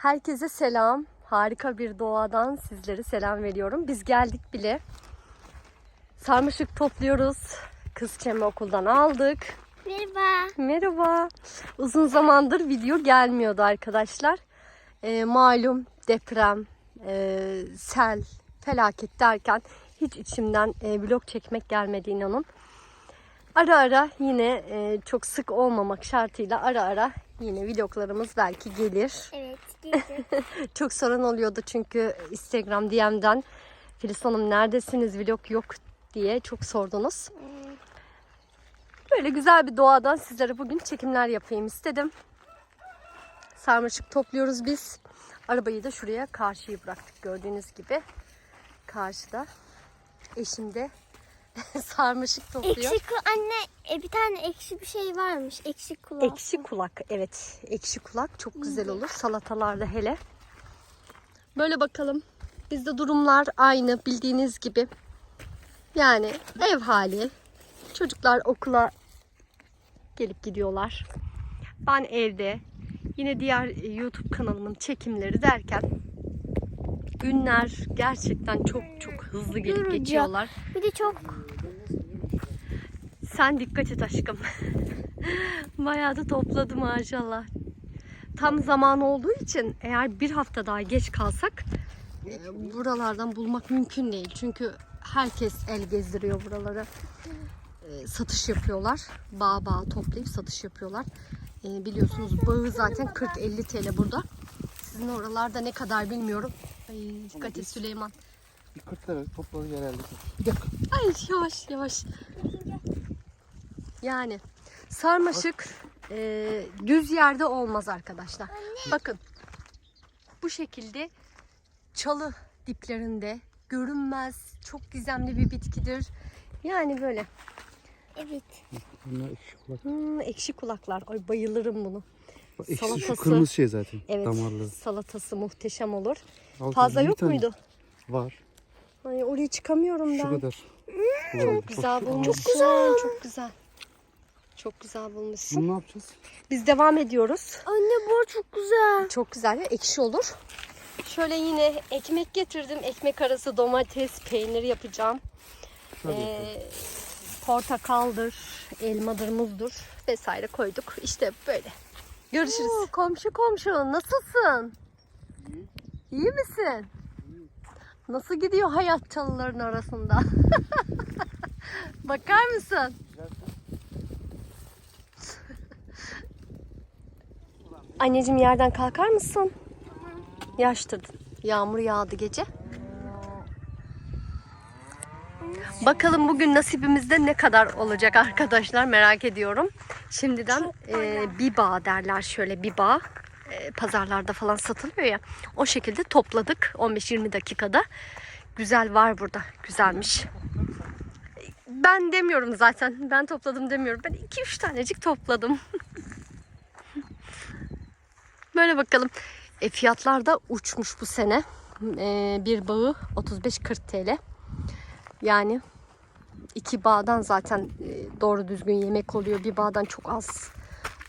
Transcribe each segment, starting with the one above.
Herkese selam. Harika bir doğadan sizlere selam veriyorum. Biz geldik bile. Sarmaşık topluyoruz. Kız Çemi okuldan aldık. Merhaba. Merhaba. Uzun zamandır video gelmiyordu arkadaşlar. Ee, malum deprem, e, sel, felaket derken hiç içimden e, vlog çekmek gelmedi inanın. Ara ara yine e, çok sık olmamak şartıyla ara ara yine vloglarımız belki gelir. Evet, geldi. Çok soran oluyordu çünkü Instagram DM'den Filiz Hanım neredesiniz vlog yok diye çok sordunuz. Böyle güzel bir doğadan sizlere bugün çekimler yapayım istedim. Sarmaşık topluyoruz biz. Arabayı da şuraya karşıya bıraktık gördüğünüz gibi. Karşıda. Eşim de sarmaşık topluyor. ekşi ku- anne e, bir tane ekşi bir şey varmış. Ekşi kulak. Ekşi kulak evet. Ekşi kulak çok güzel olur. Salatalarda hele. Böyle bakalım. Bizde durumlar aynı bildiğiniz gibi. Yani ev hali. Çocuklar okula gelip gidiyorlar. Ben evde. Yine diğer YouTube kanalımın çekimleri derken günler gerçekten çok çok hızlı gelip Yorucu. geçiyorlar. Bir de çok Sen dikkat et aşkım. Bayağı da topladı maşallah. Tam zaman olduğu için eğer bir hafta daha geç kalsak buralardan bulmak mümkün değil. Çünkü herkes el gezdiriyor buraları. E, Satış yapıyorlar. Bağ bağ toplayıp satış yapıyorlar. E, Biliyorsunuz bağı zaten 40-50 TL burada. Sizin oralarda ne kadar bilmiyorum. Ay, dikkat et Süleyman. Bir 40 lira topladı herhalde. Bir dakika. Ay yavaş yavaş. Yani sarmaşık e, düz yerde olmaz arkadaşlar. Bakın bu şekilde çalı diplerinde görünmez çok gizemli bir bitkidir. Yani böyle evet. Bunlar ekşi kulak. hmm, ekşi kulaklar. Ay bayılırım bunu. Ekşi şu Salatası. kırmızı şey zaten. Evet Damarlı. salatası muhteşem olur. Altı- Fazla bir yok tane muydu? Var. Ay oraya çıkamıyorum Şu ben. kadar. Çok güzel bulmuşsun. Çok güzel. Çok güzel. Çok güzel bulmuşsun. Bunu ne yapacağız? Biz devam ediyoruz. Anne bu çok güzel. Çok güzel ve ekşi olur. Şöyle yine ekmek getirdim. Ekmek arası domates, peynir yapacağım. Şöyle Ee, yapalım. portakaldır, elmadır, muzdur vesaire koyduk. İşte böyle. Görüşürüz. Oo, komşu komşu nasılsın? İyi misin? Nasıl gidiyor hayat çalıların arasında? Bakar mısın? Anneciğim yerden kalkar mısın? Yaştır. Yağmur yağdı gece. Bakalım bugün nasibimizde ne kadar olacak arkadaşlar merak ediyorum. Şimdiden e, bir bağ derler şöyle bir bağ. E, pazarlarda falan satılıyor ya. O şekilde topladık 15-20 dakikada. Güzel var burada. Güzelmiş. Ben demiyorum zaten. Ben topladım demiyorum. Ben 2-3 tanecik topladım. Böyle bakalım. E, fiyatlar da uçmuş bu sene. E, bir bağı 35-40 TL. Yani iki bağdan zaten e, doğru düzgün yemek oluyor. Bir bağdan çok az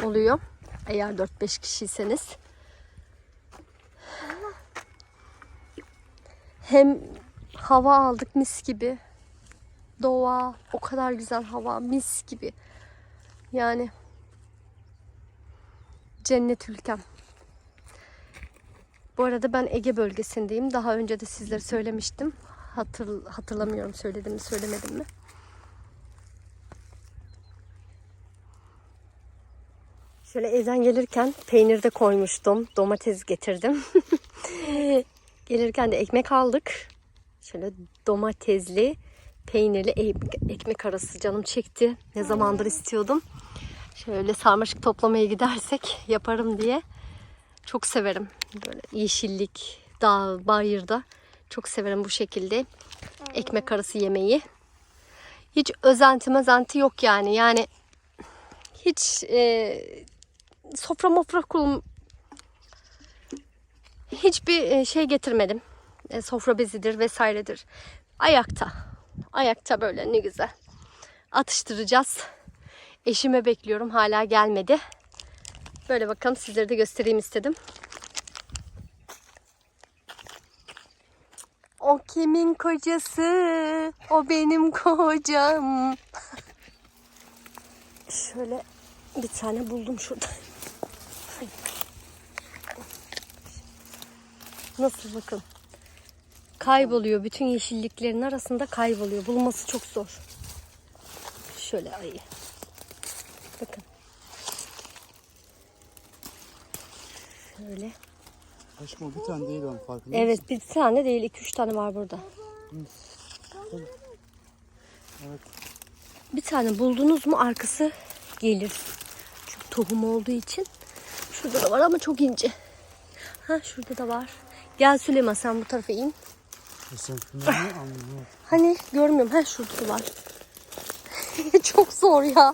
oluyor. Eğer 4-5 kişiyseniz. Hem hava aldık mis gibi. Doğa o kadar güzel hava mis gibi. Yani cennet ülkem. Bu arada ben Ege bölgesindeyim. Daha önce de sizlere söylemiştim. Hatır, hatırlamıyorum söyledim mi söylemedim mi. Şöyle evden gelirken peynir de koymuştum. Domates getirdim. gelirken de ekmek aldık. Şöyle domatesli, peynirli e- ekmek arası canım çekti. Ne zamandır istiyordum. Şöyle sarmaşık toplamaya gidersek yaparım diye. Çok severim. Böyle yeşillik, dağ, bayırda. Çok severim bu şekilde ekmek arası yemeği. Hiç özenti mezenti yok yani. Yani hiç e, sofra mofra kulum hiçbir e, şey getirmedim. E, sofra bezidir vesairedir. Ayakta. Ayakta böyle ne güzel. Atıştıracağız. Eşime bekliyorum. Hala gelmedi. Böyle bakalım sizlere de göstereyim istedim. O kimin kocası? O benim kocam. Şöyle bir tane buldum şurada. Nasıl bakın. Kayboluyor. Bütün yeşilliklerin arasında kayboluyor. Bulması çok zor. Şöyle ayı. Bakın. Şöyle. Aşkım bir tane değil onun farkında Evet bir tane değil iki üç tane var burada. Evet. Bir tane buldunuz mu arkası gelir. Çünkü tohum olduğu için. Şurada da var ama çok ince. Ha şurada da var. Gel Süleyman sen bu tarafa in. Hani görmüyorum. Ha şurada da var. çok zor ya.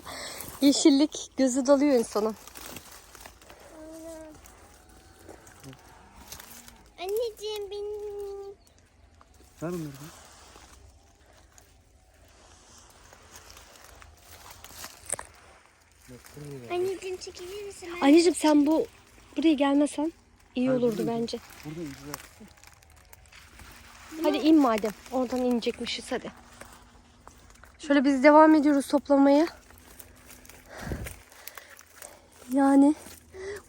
Yeşillik gözü dalıyor insanın. Anneciğim benim... Ver onları. Anneciğim çekilir misin? Anneciğim sen bu buraya gelmesen iyi olurdu bence. Burada güzel. Hadi in madem. Oradan inecekmişiz hadi. Şöyle biz devam ediyoruz toplamaya. Yani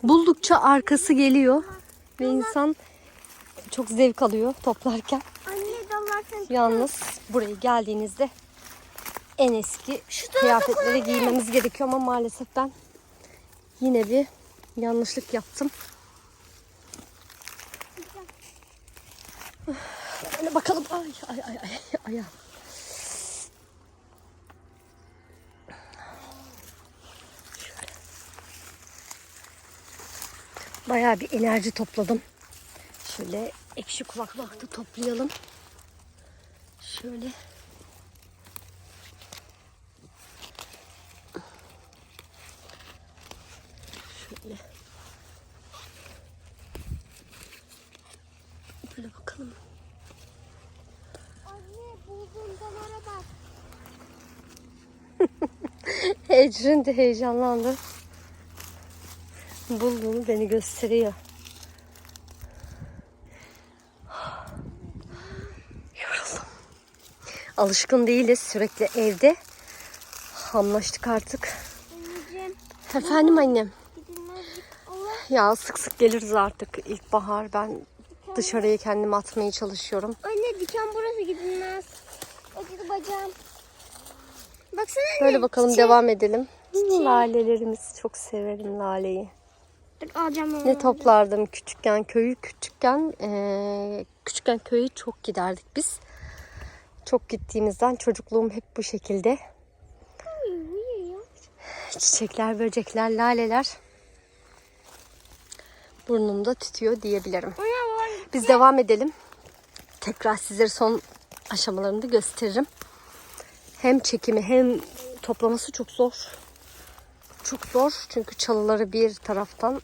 buldukça arkası geliyor. Ve insan çok zevk alıyor toplarken. Anne dallar sen... Yalnız buraya geldiğinizde en eski kıyafetleri giymemiz gerekiyor ama maalesef ben yine bir yanlışlık yaptım. Şöyle bakalım. Ay ay ay ay ayağım. Bayağı bir enerji topladım. Şöyle ekşi kulaklıkta toplayalım. Şöyle. Anne bulduğum dalara bak. Ecrin de heyecanlandı. Bulduğunu beni gösteriyor. Yoruldum. Alışkın değiliz sürekli evde. Hamlaştık artık. Anneciğim Efendim annem. Ya sık sık geliriz artık ilkbahar. Ben dışarıya kendimi atmaya çalışıyorum. Anne diken burası gidilmez. Acıdı bacağım. Baksana anne. Böyle bakalım çiçeğe- devam edelim. Çiçeğe. Lalelerimiz çok severim laleyi. Dur alacağım onu. Ne toplardım küçükken köyü küçükken eee, küçükken köye çok giderdik biz. Çok gittiğimizden çocukluğum hep bu şekilde. Çiçekler, böcekler, laleler burnumda tütüyor diyebilirim. Ona. Biz devam edelim. Tekrar sizlere son aşamalarını da gösteririm. Hem çekimi hem toplaması çok zor. Çok zor çünkü çalıları bir taraftan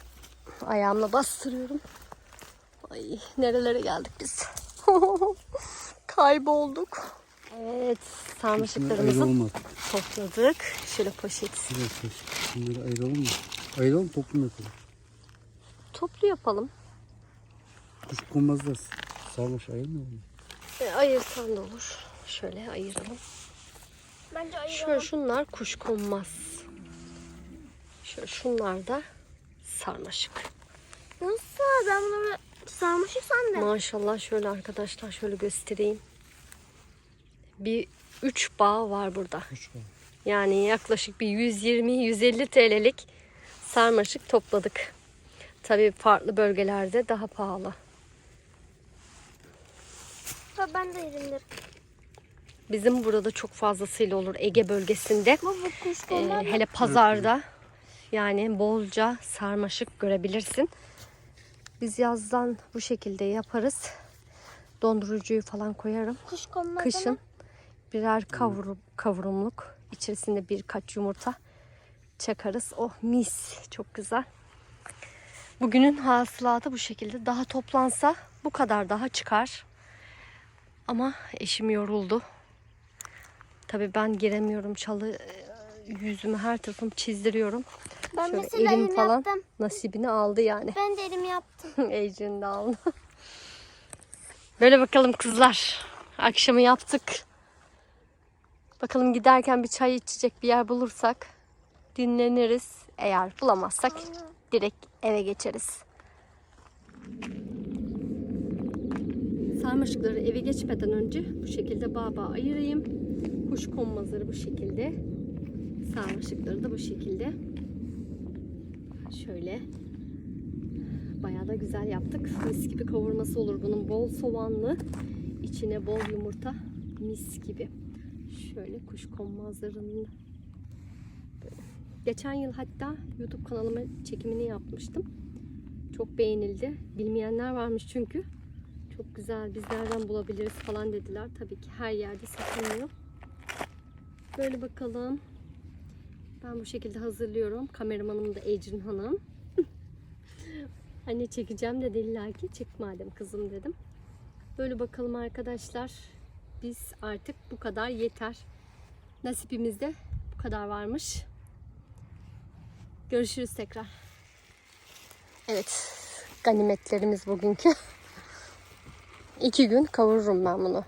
ayağımla bastırıyorum. Ay nerelere geldik biz. Kaybolduk. Evet sarmaşıklarımızı topladık. Şöyle poşet Şuraya koy. Bunları ayıralım mı? Ayıralım toplum yapalım. toplu yapalım. Kuş konmaz da sarmaş ayırmıyor mu? E, ayırsan da olur. Şöyle ayıralım. Bence ayıralım. Şöyle şunlar kuşkonmaz. Şöyle şunlar da sarmaşık. Nasıl? Ben bunları sarmışık sandım. Maşallah şöyle arkadaşlar şöyle göstereyim. Bir 3 bağ var burada. Kuş var. Yani yaklaşık bir 120-150 TL'lik sarmaşık topladık. Tabii farklı bölgelerde daha pahalı. Ha, ben de yerimdir. Bizim burada çok fazlasıyla olur Ege bölgesinde. Baba Ee, hele pazarda yani bolca sarmaşık görebilirsin. Biz yazdan bu şekilde yaparız. Dondurucuyu falan koyarım. kuş Kışın birer kavur, kavurumluk içerisinde birkaç yumurta çakarız. Oh mis çok güzel. Bugünün hasılatı bu şekilde. Daha toplansa bu kadar daha çıkar. Ama eşim yoruldu. Tabii ben giremiyorum çalı e, yüzümü her tarafım çizdiriyorum. Ben Şöyle mesela elim falan yaptım. nasibini aldı yani. Ben de elim yaptım. Ecrin de aldı. Böyle bakalım kızlar. Akşamı yaptık. Bakalım giderken bir çay içecek bir yer bulursak dinleniriz. Eğer bulamazsak direkt eve geçeriz. Sarmaşıkları eve geçmeden önce bu şekilde bağ ayırayım. Kuş konmazları bu şekilde. Sarmaşıkları da bu şekilde. Şöyle. Bayağı da güzel yaptık. Mis gibi kavurması olur bunun. Bol soğanlı. içine bol yumurta. Mis gibi. Şöyle kuş konmazlarının. Geçen yıl hatta YouTube kanalıma çekimini yapmıştım. Çok beğenildi. Bilmeyenler varmış çünkü. Çok güzel. Biz nereden bulabiliriz falan dediler. Tabii ki her yerde satılmıyor. Böyle bakalım. Ben bu şekilde hazırlıyorum. Kameramanım da Ecrin Hanım. Anne çekeceğim dedi illa ki. Çek madem kızım dedim. Böyle bakalım arkadaşlar. Biz artık bu kadar yeter. Nasibimizde bu kadar varmış. Görüşürüz tekrar. Evet. Ganimetlerimiz bugünkü. İki gün kavururum ben bunu.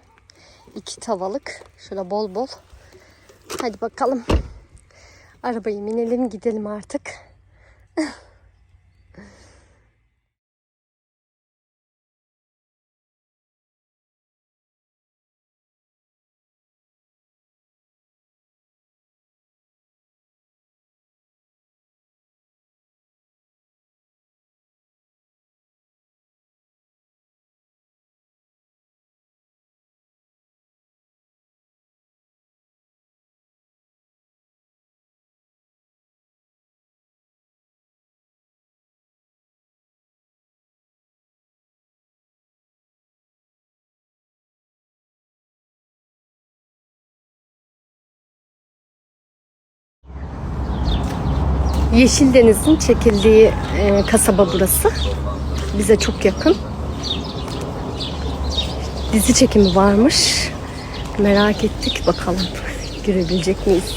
İki tavalık. Şöyle bol bol. Hadi bakalım. Arabayı binelim gidelim artık. Yeşildeniz'in çekildiği e, kasaba burası. Bize çok yakın. Dizi çekimi varmış. Merak ettik bakalım girebilecek miyiz?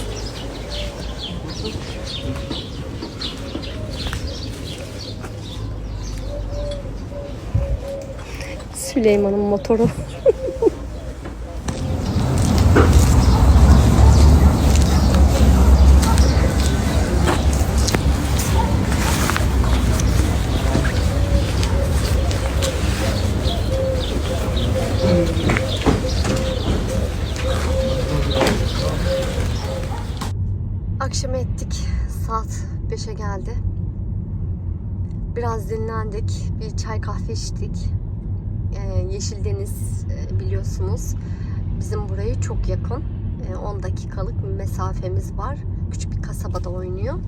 Süleyman'ın motoru. Akşam ettik. Saat 5'e geldi. Biraz dinlendik. Bir çay kahve içtik. Ee, Yeşildeniz e, biliyorsunuz. Bizim burayı çok yakın. Ee, 10 dakikalık mesafemiz var. Küçük bir kasabada oynuyor.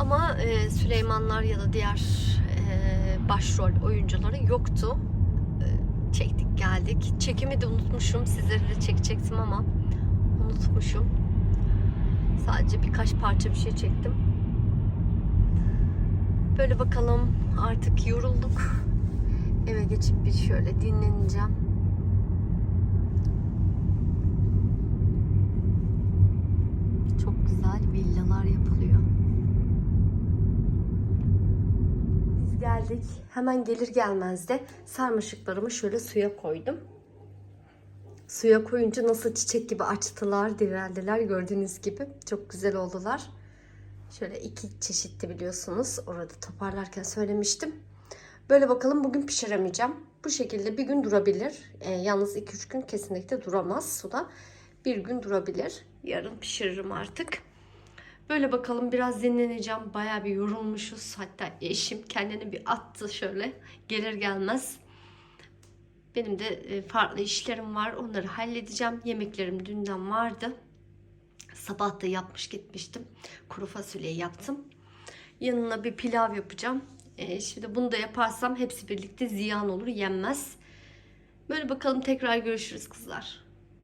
Ama e, Süleymanlar ya da diğer başrol oyuncuları yoktu. E, çektik geldik. Çekimi de unutmuşum. Sizleri de çekecektim ama unutmuşum. Sadece birkaç parça bir şey çektim. Böyle bakalım artık yorulduk. Eve geçip bir şöyle dinleneceğim. Çok güzel villalar yapılıyor. Biz geldik. Hemen gelir gelmez de sarmaşıklarımı şöyle suya koydum. Suya koyunca nasıl çiçek gibi açtılar, diveldiler gördüğünüz gibi. Çok güzel oldular. Şöyle iki çeşitti biliyorsunuz. Orada toparlarken söylemiştim. Böyle bakalım bugün pişiremeyeceğim. Bu şekilde bir gün durabilir. E, yalnız 2-3 gün kesinlikle duramaz suda. Bir gün durabilir. Yarın pişiririm artık. Böyle bakalım biraz dinleneceğim. Baya bir yorulmuşuz. Hatta eşim kendini bir attı şöyle. Gelir gelmez. Benim de e, farklı işlerim var. Onları halledeceğim. Yemeklerim dünden vardı. Sabah da yapmış gitmiştim. Kuru fasulye yaptım. Yanına bir pilav yapacağım. E, şimdi bunu da yaparsam hepsi birlikte ziyan olur, yenmez. Böyle bakalım tekrar görüşürüz kızlar.